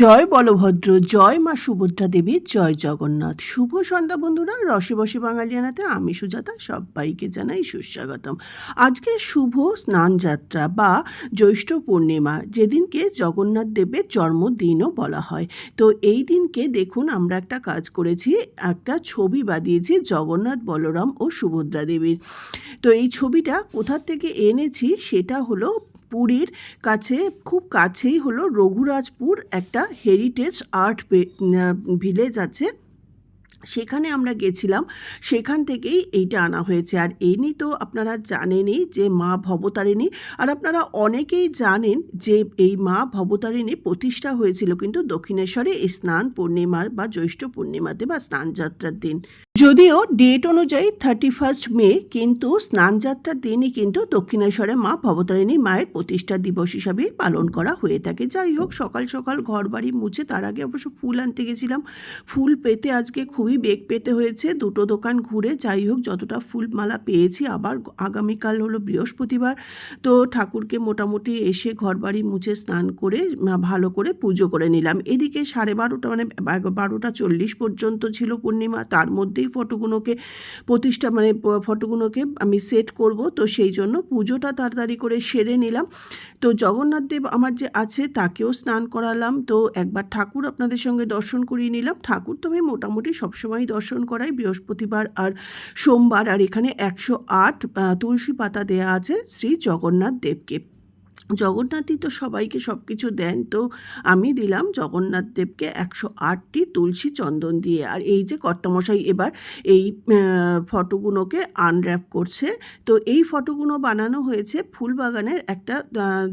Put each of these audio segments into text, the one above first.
জয় বলভদ্র, জয় মা সুভদ্রা দেবী, জয় জগন্নাথ। শুভ সন্ধ্যা বন্ধুরা, রসে বসে বাঙালিয়ানাতে আমি সুজাতা সবাইকে জানাই সুস্বাগতম। আজকে শুভ স্নান যাত্রা বা জ্যৈষ্ঠ পূর্ণিমা, যেদিনকে জগন্নাথ দেবের জন্মদিনও বলা হয়। তো এই দিনকে দেখুন আমরা একটা কাজ করেছি, একটা ছবি বাঁধিয়েছি জগন্নাথ, বলরাম ও সুভদ্রা দেবীর। তো এই ছবিটা কোথার থেকে এনেছি সেটা হলো পুরীর কাছে, খুব কাছেই হলো রঘুরাজপুর, একটা হেরিটেজ আর্ট ভিলেজ আছে। সেখানে আমরা গেছিলাম, সেখান থেকেই এইটা আনা হয়েছে। আর এনি তো আপনারা জানেনই যে মা ভবতারিণী, আর আপনারা অনেকেই জানেন যে এই মা ভবতারিণী প্রতিষ্ঠা হয়েছিল কিন্তু দক্ষিণেশ্বরে এই স্নান পূর্ণিমা বা জ্যৈষ্ঠ পূর্ণিমাতে বা স্নান যাত্রার দিন। যদিও ডেট অনুযায়ী থার্টি ফার্স্ট মে কিন্তু স্নানযাত্রার দিনই কিন্তু দক্ষিণেশ্বরে মা ভবতারিণী মায়ের প্রতিষ্ঠা দিবস হিসাবেই পালন করা হয়ে থাকে। যাই হোক, সকাল সকাল ঘর বাড়ি মুছে তার আগে অবশ্য ফুল আনতে গেছিলাম। ফুল পেতে আজকে খুবই বেগ পেতে হয়েছে, দুটো দোকান ঘুরে যাই হোক, যতটা ফুলমালা পেয়েছি, আবার আগামীকাল হলো বৃহস্পতিবার। তো ঠাকুরকে মোটামুটি এসে ঘর বাড়ি মুছে স্নান করে ভালো করে পুজো করে নিলাম। এদিকে সাড়ে বারোটা মানে বারোটা চল্লিশ পর্যন্ত ছিল পূর্ণিমা, তার মধ্যেই ফটোগুলোকে প্রতিষ্ঠা মানে ফটোগুলোকে আমি সেট করব। তো সেই জন্য পুজোটা তাড়াতাড়ি করে সেরে নিলাম। তো জগন্নাথ দেব আমার যে আছে তাকেও স্নান করালাম। তো একবার ঠাকুর আপনাদের সঙ্গে দর্শন করিয়ে নিলাম। ঠাকুর তো আমি মোটামুটি সবসময় দর্শন করাই। বৃহস্পতিবার আর সোমবার। আর এখানে একশো আট তুলসী পাতা দেয়া আছে শ্রী জগন্নাথ দেবকে। জগন্নাথই তো সবাইকে সব কিছু দেন, তো আমি দিলাম জগন্নাথ দেবকে একশো আটটি তুলসী চন্দন দিয়ে। আর এই যে কর্তামশাই এবার এই ফটোগুলোকে আনর্যাপ করছে। তো এই ফটোগুলো বানানো হয়েছে ফুলবাগানের একটা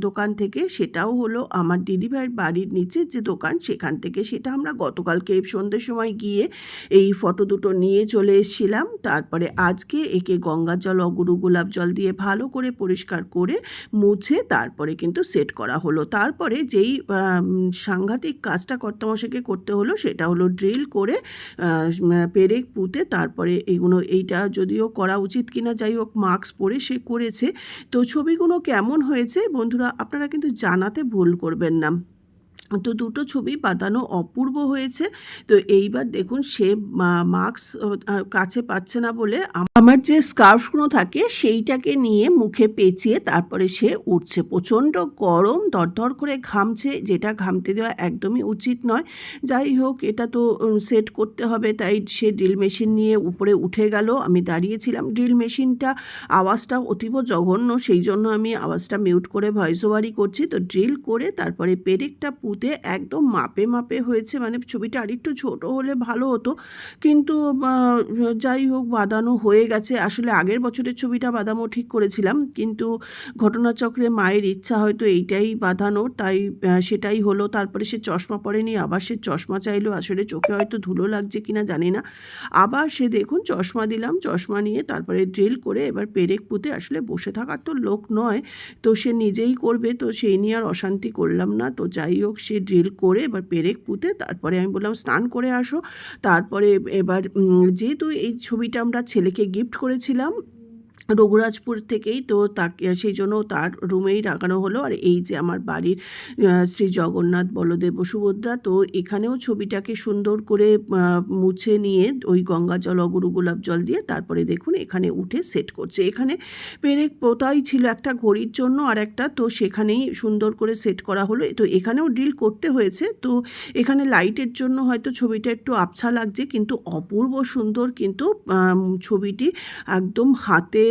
দোকান থেকে। সেটাও হলো আমার দিদিভাইয়ের বাড়ির নিচে যে দোকান, সেখান থেকে সেটা আমরা গতকালকে সন্ধ্যের সময় গিয়ে এই ফটো দুটো নিয়ে চলে এসেছিলাম। তারপরে আজকে একে গঙ্গা জল, অগুরু গোলাপ জল দিয়ে ভালো করে পরিষ্কার করে মুছে তারপরে কিন্তু সেট করা হলো। তারপরে যেই সাংঘাতিক কাজটা কর্তামশাকে করতে হলো সেটা হলো ড্রিল করে পেরে পেরেক পুঁতে তারপরে এগুলো, এইটা যদিও করা উচিত কিনা যাই হোক মাস্ক পরে সে করেছে। তো ছবিগুলো কেমন হয়েছে বন্ধুরা আপনারা কিন্তু জানাতে ভুল করবেন না। তো দুটো ছবি বাঁধানো অপূর্ব হয়েছে। তো এইবার দেখুন সে মাস্ক কাছে পাচ্ছে না বলে আমার যে স্কার্ফগুলো থাকে সেইটাকে নিয়ে মুখে পেঁচিয়ে তারপরে সে উঠছে প্রচণ্ড গরম দরদর করে ঘামছে। যেটা ঘামতে দেওয়া একদমই উচিত নয়। যাই হোক, এটা তো সেট করতে হবে। তাই সে ড্রিল মেশিন নিয়ে উপরে উঠে গেল। আমি দাঁড়িয়েছিলাম। ড্রিল মেশিনটা আওয়াজটা অতীব জঘন্য। সেই জন্য আমি আওয়াজটা মিউট করে ভয়েস ওভারই করছি। তো ড্রিল করে তারপরে পেরেকটা পুঁতে একদম মাপে মাপে হয়েছে মানে ছবিটা আরেকটু ছোট হলে ভালো হতো। কিন্তু যাই হোক বাঁধানো হয়ে গেছে। আসলে আগের বছরের ছবিটা বাঁধানো ঠিক করেছিলাম, কিন্তু ঘটনাচক্রে মায়ের ইচ্ছা হয়তো এইটাই বাঁধানোর, তাই সেটাই হলো। তারপরে সে চশমা পরেনি, আবার সে চশমা চাইলো, আসলে চোখে হয়তো ধুলো লাগছে কিনা জানি না। আবার সে দেখুন, চশমা দিলাম, চশমা নিয়ে তারপরে ড্রিল করে এবার পেরেক পুঁতে আসলে বসে থাকার তো লোক নয়, তো সে নিজেই করবে, তো সেই নিয়ে আর অশান্তি করলাম না। তো যাই হোক সে ড্রিল করে এবার পেরেক পুঁতে তারপরে আমি বললাম, স্নান করে আসো। তারপরে এবার যেহেতু এই ছবিটা আমরা ছেলেকে গিফট করেছিলাম রঘুরাজপুর থেকেই তো তাকে, সেই জন্য তার রুমেই রাখানো হলো। আর এই যে আমার বাড়ির শ্রী জগন্নাথ বলদেব সুভদ্রা তো এখানেও ছবিটাকে সুন্দর করে মুছে নিয়ে ওই গঙ্গা জল, অগুরু গোলাপ জল দিয়ে তারপরে দেখুন এখানে উঠে সেট করছে। এখানে পেরেক পোতাই ছিল একটা ঘড়ির জন্য আর একটা, তো সেখানেই সুন্দর করে সেট করা হলো। তো এখানেও ড্রিল করতে হয়েছে। তো এখানে লাইটের জন্য হয়তো ছবিটা একটু আবছা লাগছে, কিন্তু অপূর্ব সুন্দর কিন্তু ছবিটি একদম হাতে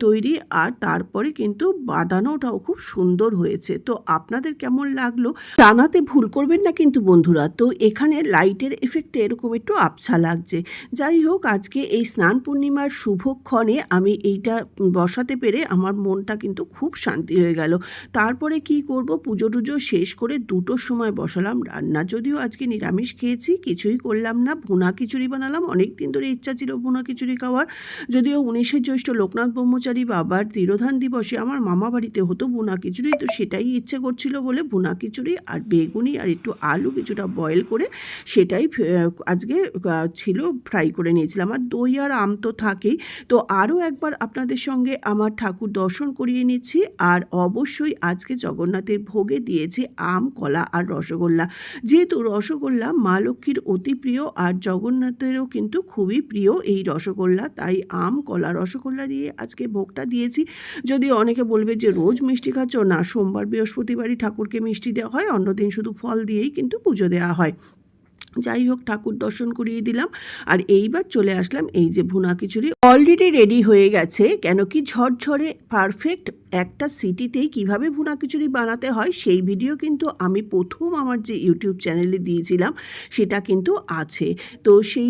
তৈরি আর তারপরে কিন্তু বাঁধানোটাও খুব সুন্দর হয়েছে। তো আপনাদের কেমন লাগল? জানাতে ভুল করবেন না কিন্তু বন্ধুরা। তো এখানে লাইটের এফেক্টে এরকম একটু আবছা লাগছে। যাই হোক, আজকে এই স্নান পূর্ণিমার শুভক্ষণে আমি এইটা বসাতে পেরে আমার মনটা কিন্তু খুব শান্তি হয়ে গেল। তারপরে কি করব? পুজো টুজো শেষ করে দুটোর সময় বসালাম রান্না। যদিও আজকে নিরামিষ খেয়েছি, কিছুই করলাম না। ভুনা খিচুড়ি বানালাম। অনেক দিন ধরে ইচ্ছা ছিল ভুনা খিচুড়ি খাওয়ার। যদিও উনিশে জ্যৈষ্ঠ লোকনাথ জগন্নাথ ব্রহ্মচারী বাবার তিরোধান দিবসে আমার মামা বাড়িতে হতো বুনা খিচুড়ি, তো সেটাই ইচ্ছে করছিল বলে বুনা খিচুড়ি আর বেগুনি আর একটু আলু কিছুটা বয়েল করে সেটাই আজকে ছিল ফ্রাই করে নিয়েছিলাম। আর দই আর আম তো থাকেই। তো আরও একবার আপনাদের সঙ্গে আমার ঠাকুর দর্শন করিয়ে নিচ্ছি। আর অবশ্যই আজকে জগন্নাথের ভোগে দিয়েছি আম, কলা আর রসগোল্লা। যেহেতু রসগোল্লা মা লক্ষ্মীর অতি প্রিয় আর জগন্নাথেরও কিন্তু খুবই প্রিয় এই রসগোল্লা, তাই আম, কলা, রসগোল্লা দিয়ে আজকে ভোগটা দিয়েছি। যদি অনেকে বলবে যে রোজ মিষ্টি খাচ্ছ, না, সোমবার বৃহস্পতিবারই ঠাকুরকে মিষ্টি দেওয়া হয়, অন্যদিন শুধু ফল দিয়েই কিন্তু পুজো দেওয়া হয়। যাই হোক ঠাকুর দর্শন করিয়ে দিলাম। আর এইবার চলে আসলাম এই যে ভুনা খিচুড়ি। অলরেডি রেডি হয়ে গেছে, কেন কি ঝরঝরে পারফেক্ট একটা সিটিতেই কীভাবে ভুনা খিচুড়ি বানাতে হয় সেই ভিডিও কিন্তু আমি প্রথম আমার যে ইউটিউব চ্যানেলে দিয়েছিলাম, সেটা কিন্তু আছে। তো সেই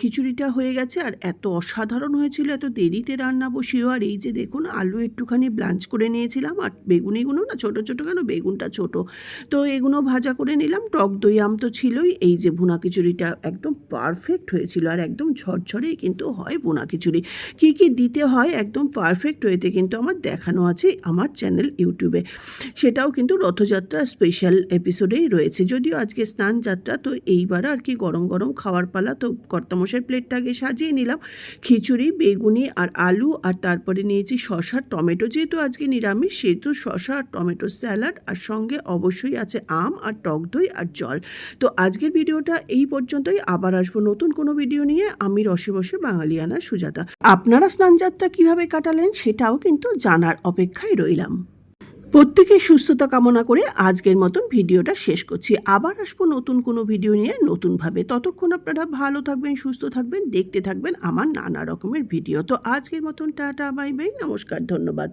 খিচুড়িটা হয়ে গেছে আর এত অসাধারণ হয়েছিল, এত দেরিতে রান্না বসিয়েও। আর এই যে দেখুন, আলু একটুখানি ব্লাঞ্চ করে নিয়েছিলাম, আর বেগুনিগুলো না ছোট ছোট কেন? বেগুনটা ছোট। তো এগুলো ভাজা করে নিলাম, টক দই আম তো ছিলই, এই যে ভুনা খিচুড়িটা একদম পারফেক্ট হয়েছিল আর একদম ঝরঝরেই কিন্তু হয় বোনা খিচুড়ি। কী কী দিতে হয় একদম পারফেক্ট হয়েতে কিন্তু আমার দেখানো আছে আমার চ্যানেল ইউটিউবে। সেটাও কিন্তু রথযাত্রা স্পেশাল এপিসোডেই রয়েছে। যদিও আজকে স্নান যাত্রা তো এইবার আর কি গরম গরম খাওয়ার পালা, তো কর্তামশাই প্লেটটাকে সাজিয়ে নিলাম। খিচুড়ি, বেগুনি আর আলু আর তারপরে নিয়েছি শশা টমেটো। যেহেতু আজকে নিরামিষ, সেহেতু শশা আর টমেটো স্যালাড আর সঙ্গে অবশ্যই আছে আম আর টক দই আর জল। তো আজকের ভিডিওটা এই পর্যন্তই। আবার আসব নতুন কোনো ভিডিও নিয়ে। আমি রসে বসে বাঙালিয়ানা সুজাতা। আপনারা স্নানযাত্রা কীভাবে কাটালেন সেটাও কিন্তু জানার অপেক্ষায় রইলাম। প্রত্যেকের সুস্থতা কামনা করে আজকের মতন ভিডিওটা শেষ করছি। আবার আসব নতুন কোনো ভিডিও নিয়ে নতুনভাবে। ততক্ষণ আপনারা ভালো থাকবেন, সুস্থ থাকবেন, দেখতে থাকবেন আমার নানা রকমের ভিডিও। তো আজকের মতন টাটা, বাই বাই, নমস্কার, ধন্যবাদ।